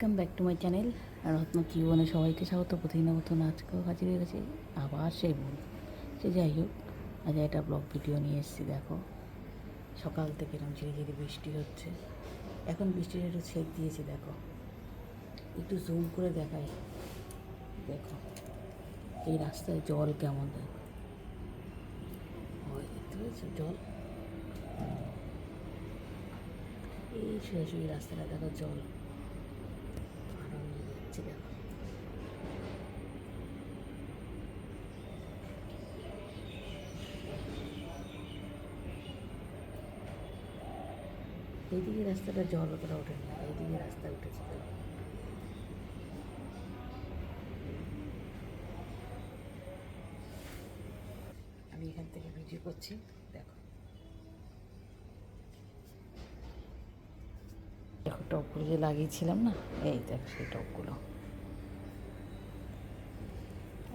Welcome back to my channel রত্ন জীবনে সবাইকে স্বাগত। প্রতিদিনের মতন আজকেও হাজির হয়ে গেছে। আবার সেই ভুল। সে যাই হোক, আজ একটা ব্লগ ভিডিও নিয়ে এসেছি, দেখো। সকাল থেকে এরকম ঝিরি ঝিরি বৃষ্টি হচ্ছে। এখন বৃষ্টির একটু ছেদ দিয়েছে, দেখো। একটু জুম করে দেখাই। দেখো, এই রাস্তায় জল কেমন দেখো। জল? এই সোজাসুজি রাস্তাটা, দেখো জল। নিয়ে যাচ্ছে দেখো এইদিকে রাস্তাটা জল অতটা ওঠেনি এইদিকে রাস্তা উঠেছে। তো। আমি এখান থেকে ভিডিও করছি, দেখো। টবগুলো যে লাগিয়েছিলাম না, এই দেখো সেই টবগুলো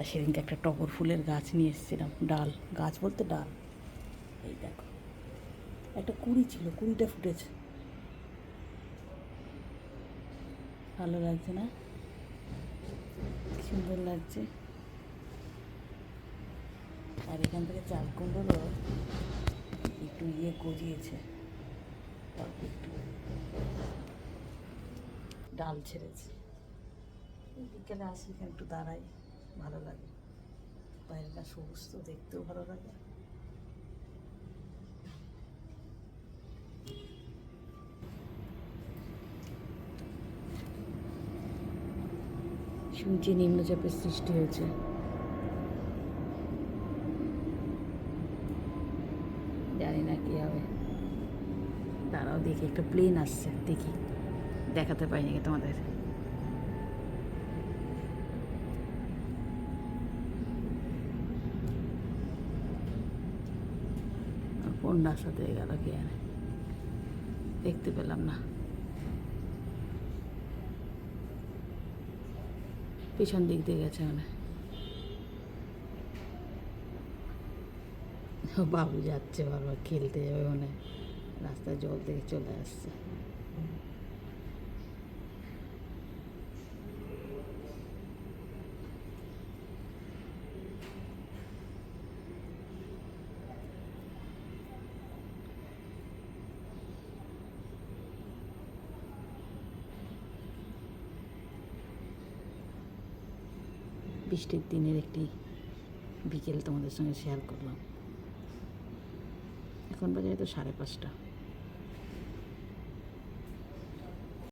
সেদিনকে একটা টগর ফুলের গাছ নিয়ে এসেছিলাম, ডাল, গাছ বলতে ডাল। এই দেখো, একটা কুড়ি ছিল, কুড়িটা ফুটেছে। ভালো লাগছে না? সুন্দর লাগছে। আর এখান থেকে চাল কুমড়ো একটু ইয়ে গজিয়েছে। একটু ডাল ছেড়েছে। বিকেলে আসি একটু দাঁড়াই। ভালো লাগে। বাইরেটা সবুজ তো দেখতেও ভালো লাগে। শুনছি নিম্নচাপের সৃষ্টি হয়েছে। জানি না কি হবে। দাঁড়াও দেখি, একটা প্লেন আসছে, দেখি। দেখাতে পাইনি তোমাদের। কোন সাথে গেল কি আর? দেখতে পেলাম না। পিছন দিক দিয়ে গেছে মানে বাবু যাচ্ছে বারবার, খেলতে যাবে মানে রাস্তায় জল থেকে চলে আসছে। বৃষ্টির দিনের একটি বিকেল তোমাদের সঙ্গে শেয়ার করলাম। এখন বাজে তো সাড়ে পাঁচটা।